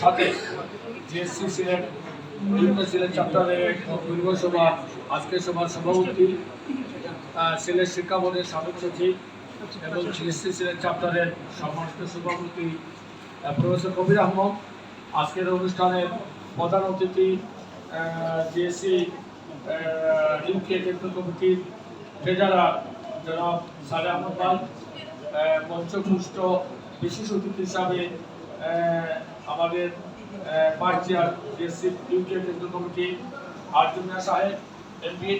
সাথে জিএসসি সিলেট সিলেট চ্যাপ্টারের দীর্ঘ সভা আজকের সভার সভাপতি সিলেট শিক্ষা বোর্ডের সাবেক সচিব এবং জিএসসি সিলেট চ্যাপ্টারের সম্মানিত সভাপতি প্রফেসর কবির আহমদ। আজকের অনুষ্ঠানের প্রধান অতিথি জিএসসি ইউকে কেন্দ্রীয় কমিটির ট্রেজারার জনাব সালে আহমদ পাল বিশেষ অতিথি হিসাবে আমাদের ভাইস চেয়ার জিএসসি ইউকে কেন্দ্রীয় কমিটি আর্জুনিয়া সাহেব, এমপি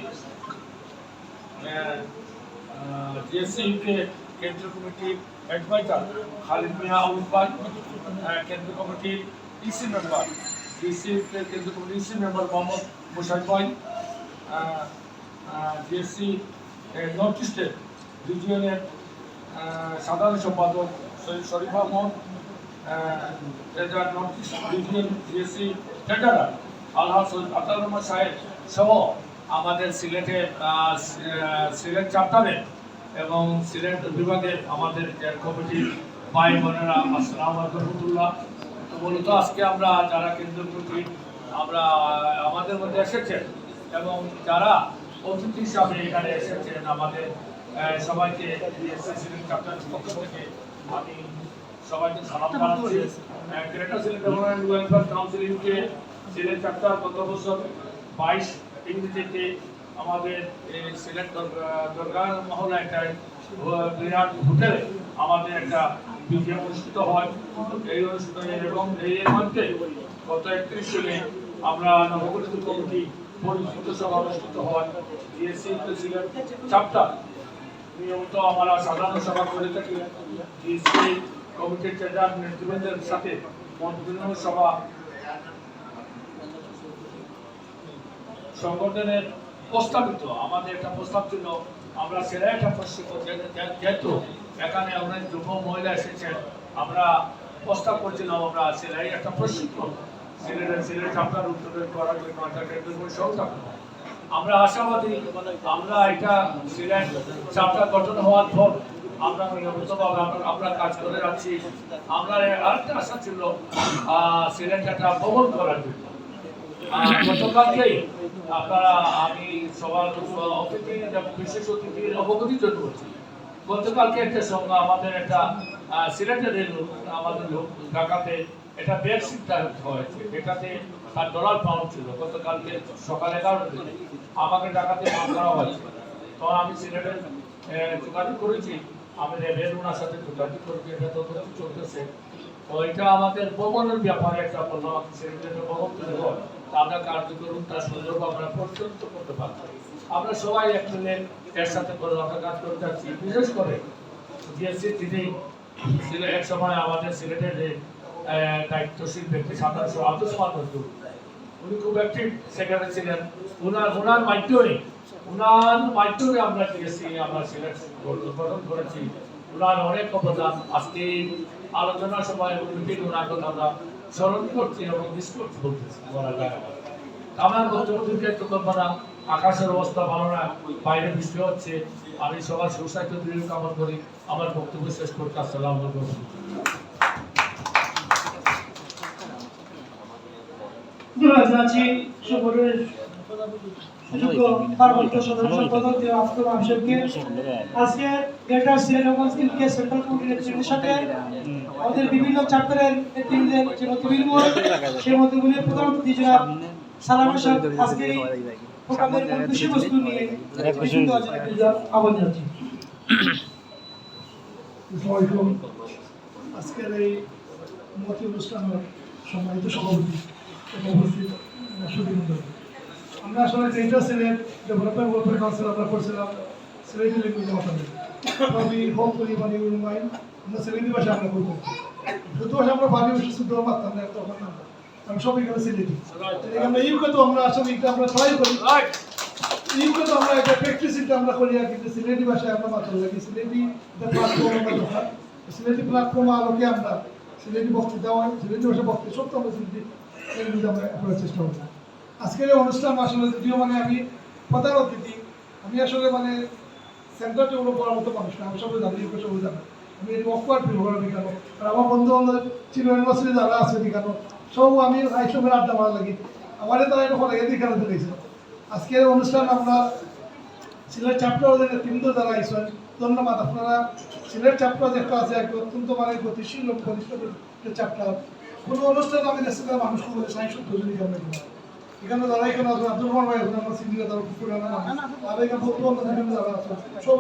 জিএসসি ইউকে কেন্দ্রীয় কমিটির অ্যাডভাইজার খালিদ মিয়া আউল পাল কেন্দ্রীয় কমিটির ইসি মেম্বার ইউকে কেন্দ্রীয় কমিটির ইসি মেম্বার মোহাম্মদ মুশাদ ভাই জিএসসি নর্থ ইস্টের রিজিয়নের সাধারণ সম্পাদক Syed Sharif Ahmed North East region GSC treasurer আল্লাহ সৈয়দ আতার রহমান সাহেব সহ আমাদের সিলেটের আহ, সি- সিলেট চ্যাপ্টারের এবং সিলেট বিভাগের আমাদের কমিটির ভাই বোনেরা আসসালামু রহমতুল্লাহ। তো মূলত আজকে আমরা যারা কেন্দ্রীয় আমরা আমাদের মধ্যে এসেছেন এবং যারা অতিথি হিসাবে এখানে এসেছেন আমাদের সবাইকে সিলেট পক্ষ থেকে আমি সবাইকে সালাম জানাচ্ছি। গ্রেটার সিলেট ডেভেলপমেন্ট ওয়েলফেয়ার কাউন্সিলিংকে সিলেট চ্যাপ্টার গত বছর বাইশ ইংরেজিতে আমাদের সিলেট একটা বিরাট হোটেলে আমাদের একটা বিজয় অনুষ্ঠিত হয়। এই অনুষ্ঠানে এবং এই মধ্যে গত একত্রিশ সালে আমরা নবগঠিত কমিটি বিভিন্ন সভা সংগঠনের প্রস্তাবিত, আমাদের একটা প্রস্তাব ছিল, আমরা সেরা একটা যেহেতু এখানে অনেক যুব মহিলা এসেছেন, আমরা প্রস্তাব করছিলাম, আমরা সেলাই একটা প্রশিক্ষণ সিলেটের সিলেট উত্তরের করার আমরা আশাবাদী, আমরা এটা সিলেট গঠন হওয়ার পর আমরা নিয়মিতভাবে আমরা কাজ করে যাচ্ছি। আমরা আরেকটা আশা ছিল একটা ভবন করার জন্য। গতকালকেই আপনারা, আমি সবার অতিথি, বিশেষ অতিথির জন্য গতকালকে একটা সঙ্গে আমাদের একটা সিলেটের আমাদের ঢাকাতে এটা বেড সিদ্ধান্ত হয়েছে। এটাতে তার ডলার পাউন্ড ছিল। গতকালকে সকাল এগারোটা আমাকে ঢাকাতে ফোন করা হয়েছে। তখন আমি সিলেটের যোগাযোগ করেছি। আমি রেবের ওনার সাথে যোগাযোগ করেছি। এটা তদন্ত চলতেছে। তো এটা আমাদের ভবনের ব্যাপারে একটা বললাম। আপনি সিলেটের ভবন তৈরি হয় তা আমরা কার্যকর তার সুযোগ আমরা পরিচালিত করতে পারব আমরা সবাই এক মিলে এর সাথে করে আমরা কাজ করতে যাচ্ছি। বিশেষ করে জিএসসি তিনি এক সময় আমাদের সিলেটের যে দায়িত্বশীল ব্যক্তি সাধারণ আব্দুল সামাদ উনি খুব অ্যাক্টিভ সেখানে ছিলেন। ওনার ওনার মাধ্যমে ওনার মাধ্যমে আমরা জিএসসি আমরা সিলেট গঠন করেছি। ওনার অনেক অবদান আজকে আলোচনার সময় মিটিং ওনার কথা আমরা স্মরণ করছি এবং মিস করছি বলতেছি। আমার বক্তব্য দীর্ঘায়িত আকাশের অবস্থা ভালো না, বাইরে বৃষ্টি হচ্ছে। আমি সবার সুস্বাস্থ্য দৃঢ় কামনা করি। আমার বক্তব্য শেষ করতে আসসালাম আলাইকুম। ধন্যবাদ জানাচ্ছি সুযোগ্য পার্বত্য সদস্য সম্পাদক দেওয়া আফতাব আহমেদকে। আজকে গ্রেটার সিলেট কাউন্সিলকে সেন্ট্রাল কমিটির নেতৃত্বের সাথে আমাদের বিভিন্ন চ্যাপ্টারের নেতৃত্বের যে মতবিল সেই মতবিলের প্রধান অতিথি জনাব সালামের সাহেব আজকে প্রোগ্রামের মূল বিষয়বস্তু নিয়ে আহ্বান জানাচ্ছি। আজকের এই মতি অনুষ্ঠানের সম্মানিত সভাপতি। আমরা আসলে যেটা সিলেট ডেভেলপমেন্ট ওয়েলফেয়ার কাউন্সিল আমরা করছিলাম, সিলেটি ল্যাঙ্গুয়েজে মাতাবে আমি হোপ করি মানে আমরা সিলেটি ভাষা আমরা করব শুধু ভাষা আমরা পানি ভাষা শুদ্ধ মারতাম না তখন আমরা আমি সব এখানে সিলেটি। আমরা ইউকে তো আমরা আসলে এটা আমরা ট্রাই করি। ইউকে তো আমরা এটা প্র্যাকটিস এটা আমরা করি আর কিন্তু সিলেটি ভাষায় আমরা মাত্র লাগি সিলেটি প্ল্যাটফর্ম আমরা দরকার সিলেটি প্ল্যাটফর্ম আলোকে আমরা সিলেটি বক্তৃতা হয়, সিলেটি ভাষা বক্তৃতা সব আমরা সিলেটি করার চেষ্টা করি আজকের অনুষ্ঠান আসলে যদিও মানে আমি প্রধান অতিথি, আমি আসলে মানে সেন্টার করার মতো মানুষ না, আমি সবাই জানি এই সবাই জানি। আমি অকওয়ার্ড ফিল করি কেন? আর আমার বন্ধু বান্ধব ছিল ইউনিভার্সিটি যারা আছে কেন? সব আমি আইসবের আড্ডা মারা লাগি। আমার তারা এটা ফলে এদিকে আজকের অনুষ্ঠান আমরা সিলেট চ্যাপ্টার নেতৃবৃন্দ যারা আইসেন ধন্যবাদ, আপনারা সিলেট চ্যাপ্টার যেটা আছে একটা অত্যন্ত মানে গতিশীল ঘনিষ্ঠ চ্যাপ্টার কোনো অনুষ্ঠানে আমি দেশে মানুষ করে সাইন্স দুজনই কেমন এখানে যারা এখানে আছে আব্দুল রহমান ভাই এখন আমার সিনিয়র তারা খুব পুরানো আর এখানে বর্তমান বিভিন্ন যারা আছে। সব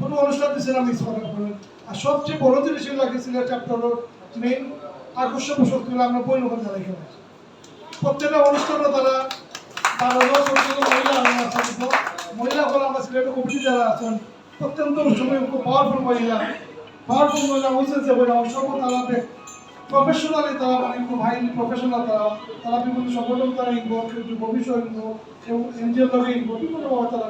কোনো অনুষ্ঠান না মিস করার পরে আর সবচেয়ে বড় জিনিস লাগে সিলেট চ্যাপ্টারের মেইন আকর্ষণ শক্তি হলো আমরা বই লোকের যারা এখানে আছে। প্রত্যেকটা অনুষ্ঠানে তারা চোদ্দ মহিলা আমরা আছি তো মহিলা হল আমরা সিলেটের কমিটি যারা আছেন অত্যন্ত সময় পাওয়ারফুল মহিলা। পাওয়ারফুল মহিলা হয়েছে যে বলে আমার তারা প্রফেশনালি তারা মানে খুব হাইলি প্রফেশনাল তারা তারা বিভিন্ন সংগঠন তারা ইনভলভ কিন্তু ভবিষ্যৎ ইনভলভ এবং এনজিও লগে ইনভলভ বিভিন্নভাবে তারা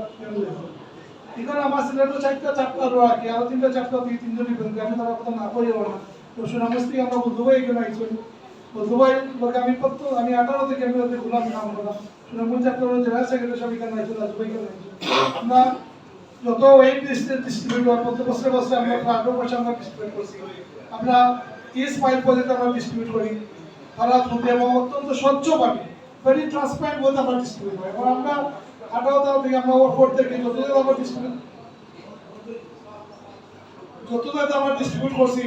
এখানে আমার সিলেটের চারটা চ্যাপ্টার রাখি আরও তিনটা চ্যাপ্টার দিয়ে তিনজনই বেরোবে আমি তারা কথা না করি না। তো সুনামস্তি আমরা বলতে পারি এখানে আইসি দুবাই লোক আমি কত, আমি আঠারো থেকে আমি ওদের গোলাম কাম করলাম সুনামগঞ্জ চ্যাপ্টার জেনারেল সেক্রেটারি সব এখানে আইসি দুবাই এখানে আইসি আমরা যত ওয়েট ডিস্ট্রিবিউট প্রতি বছরে বছরে আমরা আঠারো বছর আমরা ডিস্ট্রিবিউট করছি। আমরা কেস ফাইল পর্যন্ত আমরা ডিস্ট্রিবিউট করি। তারা ধুতে এবং অত্যন্ত স্বচ্ছভাবে ভেরি ট্রান্সপারেন্ট বলতে আমরা ডিস্ট্রিবিউট করি। এবং আমরা আঠারো তারিখ থেকে আমরা ওপর থেকে যতজন আমরা ডিস্ট্রিবিউট যতজন আমরা ডিস্ট্রিবিউট করছি,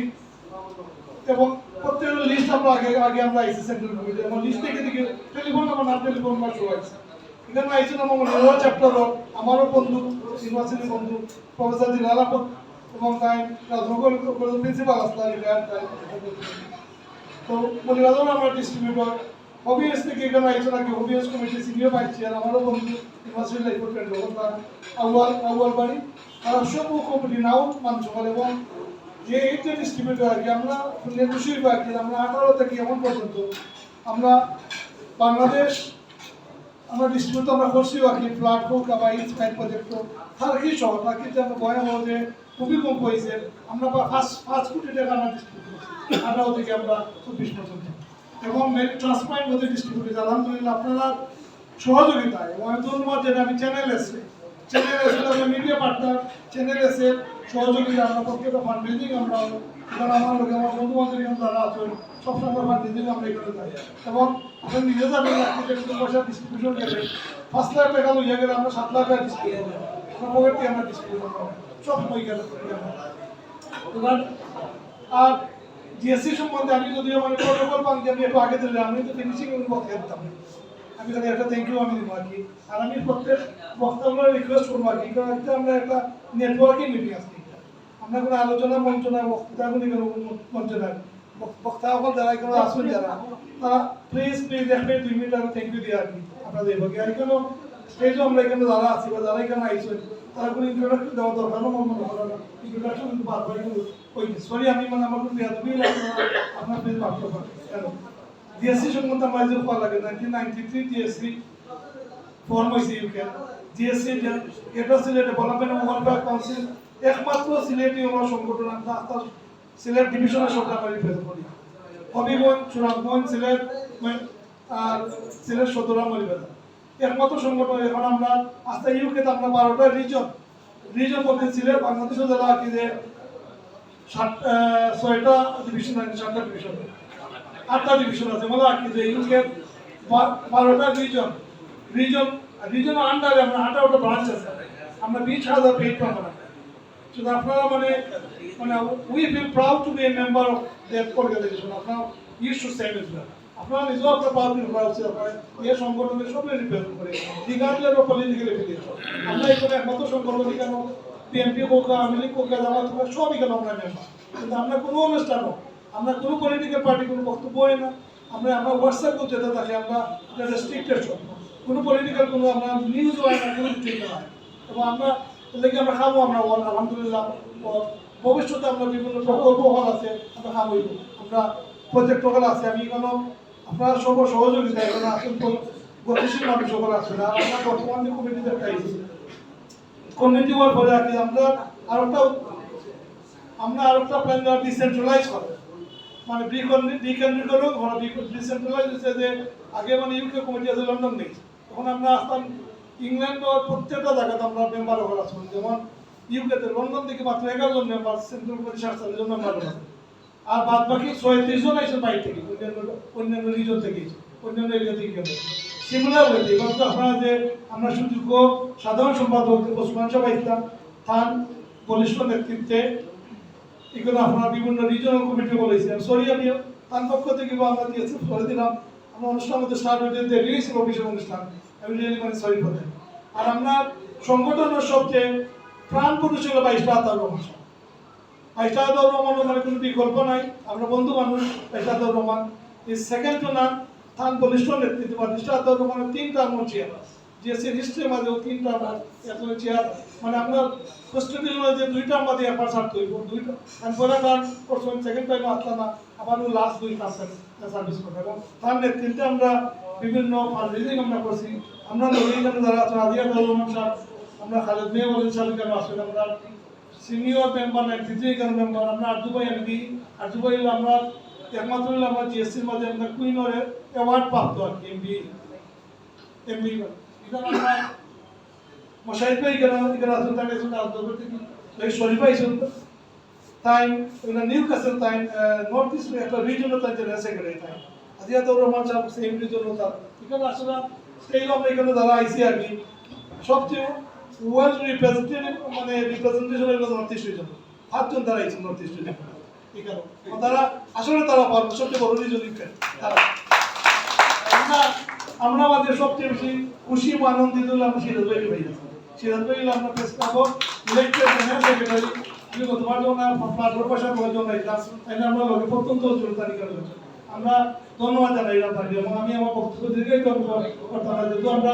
এবং প্রত্যেকের লিস্ট আমরা আগে আগে আমরা আইসি সেন্ট্রাল কমিটি এবং লিস্ট থেকে দিকে টেলিফোন নাম্বার না টেলিফোন নাম্বার শো আছে। এখানে আইসি নাম আমার চ্যাপ্টার আমারও বন্ধু ইউনিভার্সিটি বন্ধু, প্রফেসর জিলালাপত এবং তাই রাজনগর প্রিন্সিপাল আসলা রিটায়ার তো বলিবাদও আমরা ডিস্ট্রিবিউটর থেকে এখানে আইসি নাকি হবিএস কমিটি সিনিয়র ভাইস চেয়ার আমারও বন্ধু ইউনিভার্সিটি লাইফ ফ্রেন্ড ওটা আউয়াল আউয়াল বাড়ি, তারা সব কমিটি নাও মানুষ এবং যে যে ডিস্ট্রিবিউটর আর কি আমরা খুশি আর কি আমরা আঠারো থেকে এমন পর্যন্ত আমরা বাংলাদেশ, আমরা ডিস্ট্রিবিউটর আমরা করছি আর কি ফ্লাড হোক বা ইট ফাইট প্রজেক্ট হোক তার কি সহ তার কিন্তু আমরা ভয়াবহ যে ভূমিকম্প হয়েছে আমরা পাঁচ পাঁচ কোটি টাকা আমরা ডিস্ট্রিবিউট করছি। আঠারো থেকে আমরা চব্বিশ পর্যন্ত এবং ট্রান্সপারেন্ট মধ্যে ডিস্ট্রিবিউট করেছি। আলহামদুলিল্লাহ, আপনারা সহযোগিতায়, এবং আমি ধন্যবাদ যেটা আমি চ্যানেল এসে চ্যানেল এসে আমরা মিডিয়া পার্টনার চ্যানেল এসে সহযোগিতা আমরা প্রত্যেকটা ফান্ড রেজিং আমরা এখানে আমার লোক, আমার বন্ধু বান্ধব যারা আছেন সবসময় ফান্ড রেজিং আমরা এখানে যাই এবং আপনি নিজে যাবেন যেগুলো পয়সা ডিস্ট্রিবিউশন গেলে পাঁচ লাখ টাকা লইয়া গেলে আমরা সাত লাখ টাকা ডিস্ট্রিবিউট আমরা আমরা ডিস্ট্রিবিউট করব সব সময় গেলে। আর জিএসসি সম্বন্ধে আমি যদিও মানে প্রোটোকল পান আমি একটু আগে দিলে আমি তো ফিনিশিং বক্তব্য দিতাম। আমি তাহলে একটা থ্যাংক ইউ আমি দিব আর কি। আর আমি প্রত্যেক বক্তব্য রিকোয়েস্ট করব আর কি, কারণ একটা আমরা একটা নেটওয়ার্কিং মিটিং এটা। আমরা কোনো আলোচনা মঞ্চ না বক্তৃতা কোনো কোনো মঞ্চ না বক্তা যারা এখানে যারা, তারা প্লিজ প্লিজ এক মিনিট, দুই মিনিট আমি থ্যাংক ইউ দিই আর কি আপনাদের। আর কেন স্টেজও আমরা এখানে যারা আছি বা যারা এখানে আইসেন তারা কোনো ইন্ট্রোডাকশন দেওয়া দরকার না মনে করেন ইন্ট্রোডাকশন কিন্তু বারবার কিন্তু সরি আমি মানে আমার কোনো বেয়াদবি লাগে না, আপনার প্লিজ মাফ করবেন কেন? জিএসসি সম্বন্ধে আমার যে পড়া লাগে nineteen ninety three GSC form হয়েছে ইউকে জিএসসি এটা সিলেট ডেভেলপমেন্ট এবং ওয়েলফেয়ার কাউন্সিল একমাত্র সিলেটি আমরা সংগঠন, আমরা আস্তা সিলেট ডিভিশনের সরকার আমরা রিপ্রেজেন্ট করি। হবিগঞ্জ, সুনামগঞ্জ, সিলেট আর সিলেট সদরা মরিবাদ একমাত্র সংগঠন এখন আমরা আস্তে ইউকে আমরা বারোটা রিজন রিজন বলতে বাংলাদেশের যারা আর কি যে ছয়টা ডিভিশন আছে, সাতটা ডিভিশন আটটা ডিভিশন আছে আর কি যে ইউকে বারোটা রিজন রিজন রিজন আন্ডারে আমরা আঠারোটা ব্রাঞ্চ আছে। আমরা বিশ হাজার পেইড পাবো শুধু আপনারা মানে মানে we feel proud to be a member of that organization আপনারা ইউ শুড সেভ ইজ আপনারা নিজেও আপনার প্রাউড ফিল করা উচিত আপনার এই সংগঠনের সবই রিপ্রেজেন্ট করে রিগার্ডলেস অফ পলিটিক্যাল এফিলিয়েশন আমরা এখানে একমাত্র সংগঠন কেন? বিএনপি হোক আওয়ামী লীগ হোক জামাত হোক সবই কেন আমরা মেম্বার কিন্তু আমরা কোনো অনুষ্ঠানও আমরা কোনো পলিটিক্যাল পার্টি কোনো বক্তব্য না। আমরা আমরা হোয়াটসঅ্যাপ করতে যেতে থাকি, আমরা রেস্ট্রিক্টেড সব। কোনো পলিটিক্যাল কোনো আমরা নিউজ হয় না, কোনো কিছু হয় এবং আমরা এলাকি আমরা খাব আমরা আলহামদুলিল্লাহ ভবিষ্যতে আমরা বিভিন্ন প্রকল্প হল আছে, আমরা খাব আমরা প্রজেক্ট হল আছে, আমি কোনো আপনারা সব সহযোগিতা এখানে আসুন তো গতিশীল মানুষ সকল আছে না। আমরা বর্তমান যে কমিটিতে পাইছি কমিটি হওয়ার পরে আর কি, আমরা আর একটা, আমরা আর একটা প্ল্যান ডিসেন্ট্রালাইজ করব মানে বিকেন্দ্রীকরণ ঘর ডিসেন্ট্রালাইজ হচ্ছে যে, আগে মানে ইউকে কমিটি আছে লন্ডন নেই। তখন আমরা আসতাম ইংল্যান্ডের প্রত্যেকটা জায়গাতে আমরা মেম্বার হওয়ার আছি। যেমন ইউকেতে লন্ডন থেকে মাত্র এগারো জন মেম্বার সেন্ট্রাল পরিষদ জন মেম্বার আর বাদ বাকি ছয়ত্রিশ জন আছে বাইরে থেকে, অন্যান্য অন্যান্য রিজন থেকে, অন্যান্য এরিয়া থেকে গেলে। সিমিলার হয়েছে। এবার তো আপনারা যে, আমরা সুযোগ্য সাধারণ সম্পাদক ওসমান সাহেব ইসলাম তার বলিষ্ঠ নেতৃত্বে, এগুলো আপনারা বিভিন্ন রিজনাল কমিটি বলেছে সরি আমি তার পক্ষ থেকে আমরা দিয়েছি করে দিলাম। আমরা অনুষ্ঠান মধ্যে স্টার্ট হয়ে দিয়ে রিলিজ অফিসের অনুষ্ঠান। আমি রিয়েলি মানে সরি করে আর আমরা সংগঠনের সবচেয়ে প্রাণ পুরুষ হলো বাইশটা আতার রহমান। বাইশটা আতার রহমানের মানে কোনো বিকল্প নাই। আমরা বন্ধু মানুষ বাইশটা রহমান এই সেকেন্ড টু না তার বলিষ্ঠ নেতৃত্ব বা বাইশটা রহমানের আমার চেয়ার জিএসসি হিস্ট্রির মাঝেও তিনটা আমার এত চেয়ার মানে প্রস্তুতির মধ্যে দুইটা আমাদের একবার ছাড়তে হইব দুইটা। আমি সেকেন্ড টাইম না, আবার লাস্ট দুই কাজ সার্ভিস করব। এবং তার নেতৃত্বে আমরা বিভিন্ন ফান্ড আমরা করছি। আমরা যারা আছেন আদিয়া রহমান আমরা খালেদ মেয়ে বলেন সাহেব কেন আমরা সিনিয়র মেম্বার নেতৃত্বে কেন মেম্বার আমরা আর্জুবাই এমপি আর্জুবাই আমরা একমাত্র হলো আমরা জিএসসির মাঝে আমরা কুইনর অ্যাওয়ার্ড প্রাপ্ত আর কি এমপি এমপি মশাই ভাই কেন এখানে আসুন, তাকে আসুন আন্দোলন থেকে। এই শরীফ আইসুন তাই এখানে নিউ কাসেল তাই নর্থ ইস্ট একটা রিজনাল তাই জেনারেল সেক্রেটারি তাই আজিয়া তো রহমান সাহেব সেম রিজনাল তার। এখানে আসলে সেই আমরা এখানে যারা আইসি আর কি, সবচেয়ে রিপ্রেজেন্টেটিভ মানে রিপ্রেজেন্টেশন হলো North East region North East region তারা, আসলে তারা পারবে সবচেয়ে বড় রিজন তারা। আমরা আমাদের সবচেয়ে বেশি খুশি ও আনন্দিত সিরাজ সিরাজ ভাই আমরা আপনার আমরা প্রত্যন্ত অঞ্চল তালিকা রয়েছে আমরা ধন্যবাদ জানাই এবং আমি আমার বক্তব্য দীর্ঘায়িত আমরা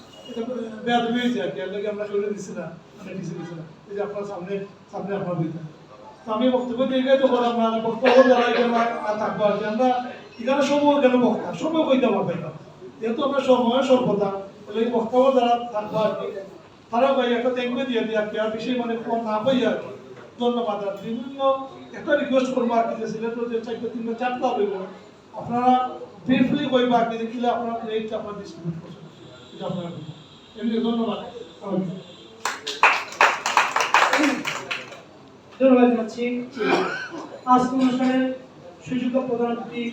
আমি বক্তব্য দিয়ে তো না বক্তব্য আর আমরা এখানে সময় কেন বক্তা? সময় কইতে পারবে না যেহেতু আমরা সময় বক্তব্য যারা থাকব আর কি। তারা ভাই, একটা থ্যাংক দিয়ে দিয়ে আর কি, আর বেশি মানে না পাই আর কি। ধন্যবাদ আর বিভিন্ন, একটা রিকোয়েস্ট করব আর কি যে সিলেটের যে চারটে, তিনটে, চারটা হইব। আপনারা ব্রিফলি কইবা আর কি কিলে আপনারা রেটটা ডিস্ট্রিবিউট করছেন। এটা আপনারা ধন্যবাদ। জানাচ্ছি। আজকে অনুষ্ঠানের সুযোগ্য প্রধান অতিথি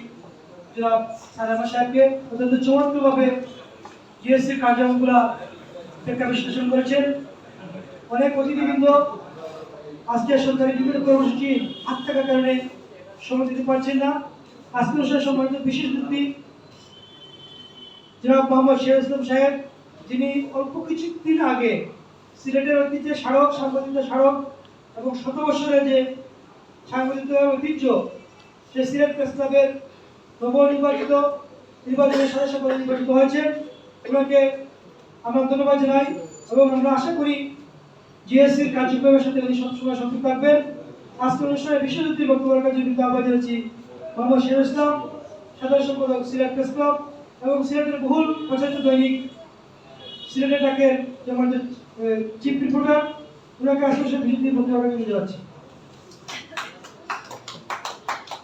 জনাব সালামা সাহেবকে অত্যন্ত চমৎকারভাবে জিএসসির কার্যক্রমগুলো ব্যাখ্যা বিশ্লেষণ করেছেন। অনেক অতিথিবৃন্দ আজকে সরকারি বিভিন্ন কর্মসূচি হাত থাকার কারণে সময় দিতে পারছেন না। আজকে অনুষ্ঠানে সম্মানিত বিশেষ অতিথি জনাব মোহাম্মদ শেখ ইসলাম সাহেব যিনি অল্প কিছুদিন আগে সিলেটের ঐতিহ্যে স্মারক সাংবাদিকতা স্মারক এবং শত বছরের যে সাংবাদিকতার ঐতিহ্য, সে সিলেট প্রেস ক্লাবের নবনির্বাচিত নির্বাচনের সদস্য পদে নির্বাচিত হয়েছেন ওনাকে আমরা ধন্যবাদ জানাই এবং আমরা আশা করি জিএসসির কার্যক্রমের সাথে উনি সবসময় সংযুক্ত থাকবেন। আজকের অনুষ্ঠানে বিশেষ অতিথি বক্তব্য রাখার জন্য আহ্বান জানাচ্ছি মোহাম্মদ শের ইসলাম, সাধারণ সম্পাদক সিলেট প্রেস ক্লাব এবং সিলেটের বহুল প্রচারিত দৈনিক সিলেটের ডাকের যে আমাদের চিফ রিপোর্টার ওনাকে আসলে বিশেষ অতিথি বক্তব্য রাখার জন্য যাচ্ছি।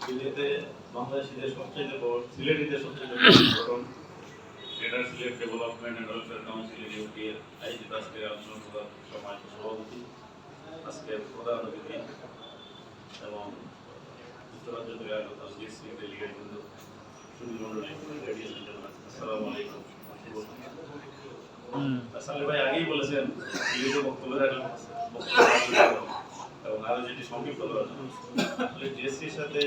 সিলেটে বাংলাদেশিদের সবচেয়ে বড়, সিলেটিতে সবচেয়ে বড় সংগঠন গ্রেটার সিলেট আলোচনা সমাজ সভাপতি প্রধান এবং যুক্তরাজ্য থেকে আগত জিএসসি ডেলিগেট আলাইকুম। আসলে ভাই আগেই বলেছেন সালে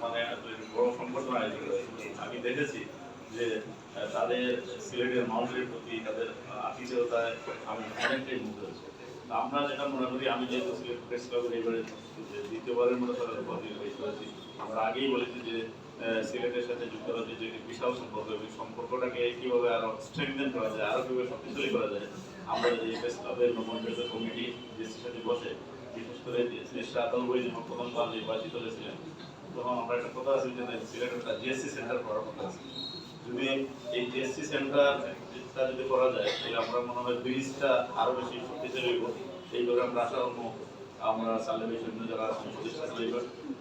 মানে বড় সংগঠন আয়োজন আমি দেখেছি যে তাদের সিলেটের মানুষের প্রতি তাদের আতিথেয়তায় আমি অনেকটাই মুগ্ধ হয়েছি। আমরা যেটা মনে করি, আমি যেহেতু সিলেট প্রেস ক্লাবের এবারে দ্বিতীয়বারের মতো তারা পদবি করেছি, আমরা আগেই বলেছি যে সিলেটের সাথে যুক্তরাজ্যের যে বিশাল সম্পর্ক, এবং সম্পর্কটাকে কীভাবে আরও স্ট্রেংথেন করা যায়, আরও কীভাবে শক্তিশালী করা যায়, আমরা যদি প্রেস ক্লাবের নবনির্বাচিত কমিটি দেশের সাথে বসে বিশেষ করে দেশটা আতঙ্ক হয়ে যখন প্রথমবার নির্বাচিত হয়েছিলেন, তখন আমরা একটা কথা আছে যে সিলেট একটা জিএসসি সেন্টার করার কথা আছে। যদি এই জিএসসি সেন্টারটা যদি করা যায় তাহলে আমরা মনে হয় ব্রিজটা আরও বেশি শক্তিশালী হইব এইভাবে আমরা আশা করব আমরা সৈন্য যারা প্রতিষ্ঠা করিব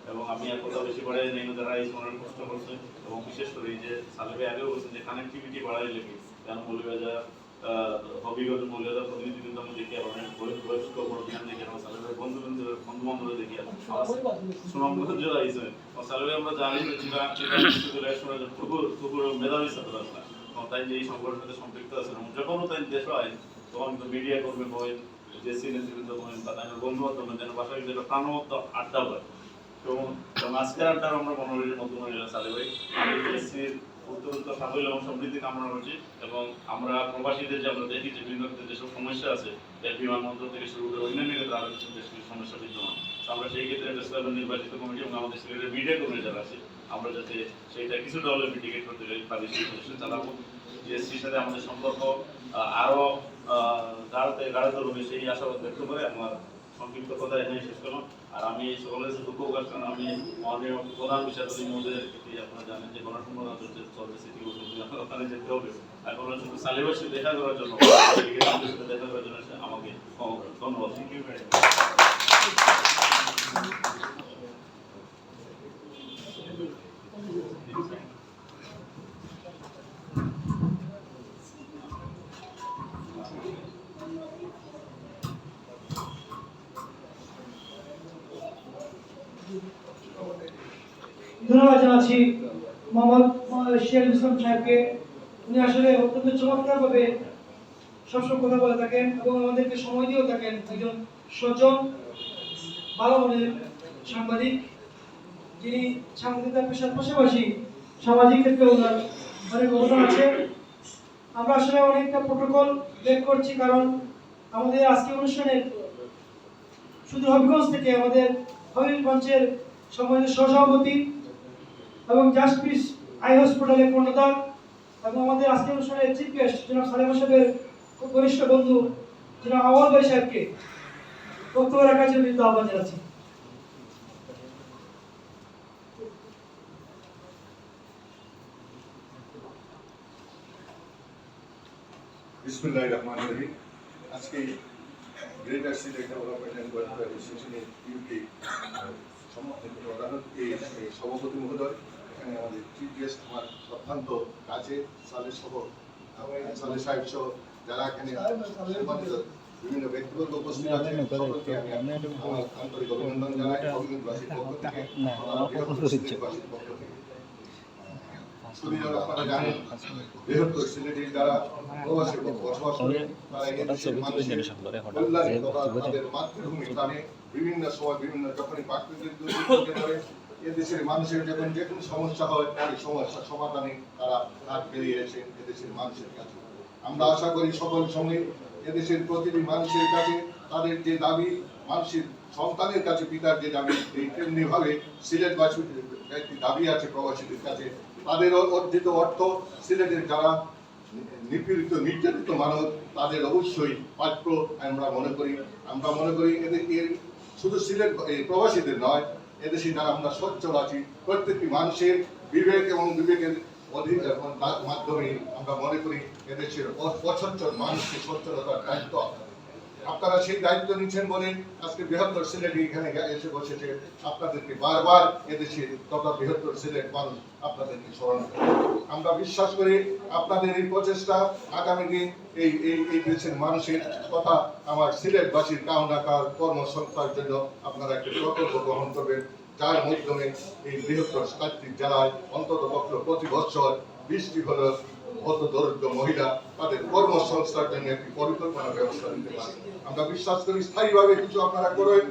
এবং আমি আর কথা বেশি বাড়াই নেই যারা এই সময় কষ্ট করছে এবং বিশেষ করে যে সালেবে আগেও বলছেন যে কানেক্টিভিটি বাড়াই লেগে যেন মৌলবাজার হবিগঞ্জ মৌলবাজার প্রতিনিধি কিন্তু আমি দেখি বয়স- বয়স্ক বড় দেখি আমার সালেবের বন্ধু বন্ধু বন্ধু বান্ধব দেখি সুনামগঞ্জ হিসেবে সালেবে আমরা জানি যে চিরা চিরা মেধাবী ছাত্র তাই যে এই সংগঠনের সাথে সম্পৃক্ত আছেন এবং যখনও তাই দেশ হয়, তখন কিন্তু মিডিয়া কর্মী হয়, যে হয়, বা তাই বন্ধু বান্ধব যেন বাসায় যেটা প্রাণবন্ত আড্ডা হয়। এবং আজকের আড্ডার আমরা মনোরঞ্জন মধ্যমণি সালে ভাই আমি এসির উত্তরোত্তর সাফল্য এবং সমৃদ্ধি কামনা করছি এবং আমরা প্রবাসীদের যে আমরা দেখি যে বিভিন্ন যেসব সমস্যা আছে বিমানবন্দর থেকে শুরু করে অন্যান্য ক্ষেত্রে আরও কিছু বেশ কিছু সমস্যা বিদ্যমান। তো আমরা সেই ক্ষেত্রে নির্বাচিত কমিটি এবং আমাদের সিলেটের মিডিয়া কর্মী যারা আছে আমরা যাতে সেইটা কিছুটা হলেও মিটিগেট করতে পারি সেই চেষ্টা চালাবো জিএসসির সাথে আমাদের সম্পর্ক আরও আহ, গাঢ়তে গাঢ়তর হবে সেই আশাবাদ ব্যক্ত করে আমার সংক্ষিপ্ত কথা এখানে শেষ করলাম। আর আমি সকলের সাথে দুঃখ প্রকাশ করেন আমি মাননীয় প্রধান বিচারপতি মহোদয়ের আপনারা জানেন যে গণসংবাদ চলছে চলছে সিটি ওখানে যেতে হবে। শুধু সালেবের সাথে দেখা করার জন্য দেখা করার জন্য আমাকে ধন্যবাদ। Thank you very much Sheikh Islam সাহেবকে উনি আসলে অত্যন্ত চমৎকারভাবে কথা বলে থাকেন এবং আমাদেরকে সময় দিয়েও থাকেন। একজন সজ্জন, ভালো মনের সাংবাদিক, যিনি সাংবাদিকতার পেশার পাশাপাশি সামাজিক ক্ষেত্রে ওনার অনেক অবদান আছে। আমরা আসলে অনেকটা প্রোটোকল ব্রেক করছি কারণ আমাদের আজকে অনুষ্ঠানের শুধু হবিগঞ্জ থেকে আমাদের হবিল মঞ্চের সম্মানিত সহসভাপতি এবং জাস্টিস আই হসপিটালের কর্ণধার এবং আমাদের আজকের অনুষ্ঠানের চিফ গেস্ট জনাব সালেমা সাহেবের খুব ঘনিষ্ঠ বন্ধু জনাব আওয়াল ভাই সাহেবকে বক্তব্য রাখার জন্য বিনীত আহ্বান জানাচ্ছি। আজকে সভাপতি মহোদয় আমাদের চিফ গেস্ট আমার অত্যন্ত কাছে সালে সহ সালে সাহেব সহ যারা এখানে বিভিন্ন ব্যক্তিবর্গ উপস্থিত আছেন সকলকে আমি আন্তরিক অভিনন্দন জানাই অভিনন্দনবাসীর পক্ষ থেকে আপনারা জানেন বৃহত্তর সিলেটের প্রবাসী বসবাস তারা মাতৃভূমি বিভিন্ন সময় বিভিন্ন যখনই প্রাকৃতিক দুর্যোগ এদেশের মানুষের যখন যে কোনো সমস্যা হয় তার সমস্যা সমাধানে তারা হাত বেরিয়ে এসে এদেশের মানুষের কাছে। আমরা আশা করি সকল সঙ্গে এদেশের প্রতিটি মানুষের কাছে তাদের যে দাবি, মানুষের সন্তানের কাছে পিতার যে দাবি, এই তেমনি ভাবে সিলেটবাসীর একটি দাবি আছে প্রবাসীদের কাছে। তাদের অর্জিত অর্থ সিলেটের যারা নিপীড়িত, নির্যাতিত মানুষ, তাদের অবশ্যই প্রাপ্য আমরা মনে করি। আমরা মনে করি এদের এর শুধু সিলেট এই প্রবাসীদের নয় এদেশে যারা আমরা সচ্ছল আছি। প্রত্যেকটি মানুষের বিবেক এবং বিবেকের অধীন মাধ্যমে আমরা মনে করি, এদেশের অসচ্ছল মানুষকে সচ্ছলতার দায়িত্ব আপনারা সেই দায়িত্ব নিচ্ছেন বলে আজকে বৃহত্তর সিলেট এখানে এসে বসেছে। আপনাদেরকে বারবার এদেশের তথা বৃহত্তর সিলেট মানুষ আপনাদেরকে স্মরণ করে। আমরা বিশ্বাস করি আপনাদের এই প্রচেষ্টা আগামী দিন এই এই দেশের মানুষের কথা আমার সিলেটবাসীর কামনা কার কর্মসংস্থার জন্য আপনারা একটি প্রকল্প গ্রহণ করবেন, যার মাধ্যমে এই বৃহত্তর সাতটি জেলায় অন্তত পক্ষ প্রতি বছর বৃষ্টি হল কত দরিদ্র মহিলা তাদের কর্মসংস্থার জন্য একটি পরিকল্পনা ব্যবস্থা নিতে পারে। আমরা বিশ্বাস করি স্থায়ীভাবে কিছু আপনারা করবেন।